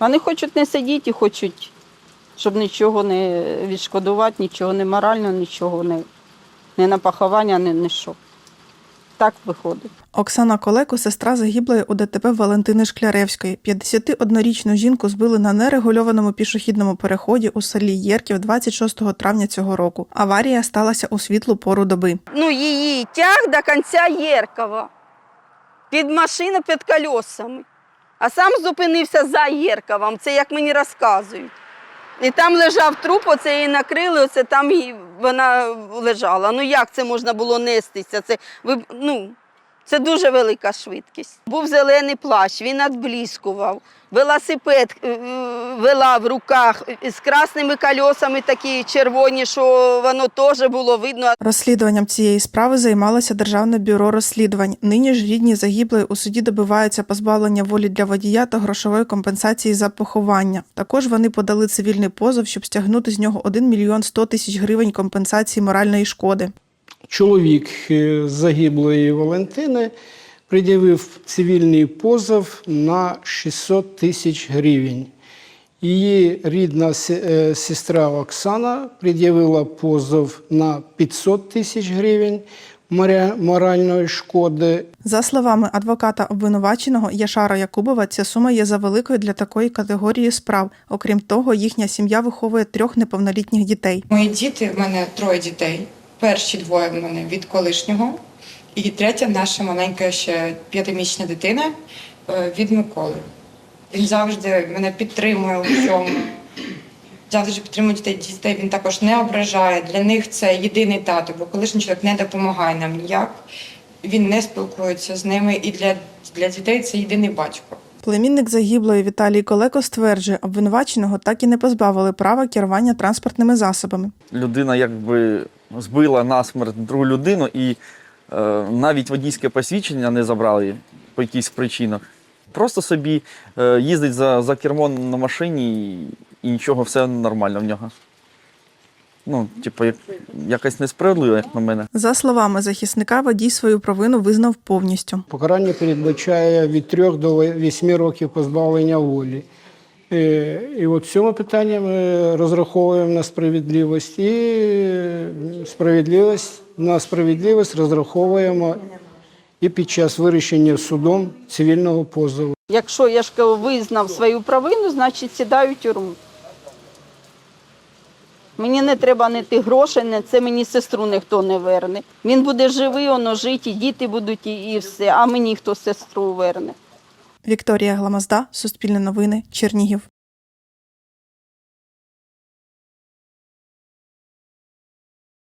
Вони хочуть не сидіти, хочуть, щоб нічого не відшкодувати, нічого не морально, нічого не, не на поховання, не, не що. Так виходить. Оксана Колеко, сестра загиблої у ДТП Валентини Шкляревської. 51-річну жінку збили на нерегульованому пішохідному переході у селі Єрків 26 травня цього року. Аварія сталася у світлу пору доби. Ну, її тяг до кінця Єркова. Під машину під колесами. А сам зупинився за Єрковом, це як мені розказують. І там лежав труп, оце її накрили, оце там вона лежала. Ну як це можна було нестися? Це, ви, ну, це дуже велика швидкість. Був зелений плащ, він надблискував. Велосипед е, е, вела в руках з красними кольосами такі червоні, що воно теж було видно. Розслідуванням цієї справи займалося Державне бюро розслідувань. Нині ж рідні загиблої у суді добиваються позбавлення волі для водія та грошової компенсації за поховання. Також вони подали цивільний позов, щоб стягнути з нього 1 мільйон 100 тисяч гривень компенсації моральної шкоди. Чоловік е, загиблої Валентини пред'явив цивільний позов на 600 тисяч гривень. Її рідна е, сестра Оксана пред'явила позов на 500 тисяч гривень моря- моральної шкоди. За словами адвоката обвинуваченого Яшара Якубова, ця сума є завеликою для такої категорії справ. Окрім того, їхня сім'я виховує трьох неповнолітніх дітей. Мої діти, в мене троє дітей. Перші двоє в мене від колишнього, і третя наша маленька ще п'ятимісячна дитина е, від Миколи. Він завжди мене підтримує у всьому. Завжди підтримує дітей. Дітей він також не ображає. Для них це єдиний тато, бо колишній чоловік не допомагає нам ніяк. Він не спілкується з ними, і для, для дітей це єдиний батько. Племінник загиблої Віталій Колеко стверджує, обвинуваченого так і не позбавили права керування транспортними засобами. людина якби збила насмерть другу людину і е, навіть водійське посвідчення не забрали по якихось причинах. Просто собі е, їздить за, за кермом на машині і, і нічого, все нормально в нього. Ну, типу, як, якось несправедливо, як на мене. За словами захисника, водій свою провину визнав повністю. Покарання передбачає від 3 до 8 років позбавлення волі. І от в цьому питанні ми розраховуємо на справедливість і е, справедливість на справедливість розраховуємо і під час вирішення судом цивільного позову. Якщо я ж визнав свою провину, значить сідаю в тюрму. Мені не треба не тих грошей, не це мені сестру ніхто не верне. Він буде живий, воно жить, і діти будуть, і все. А мені хто сестру верне. Вікторія Гламазда, Суспільне новини, Чернігів.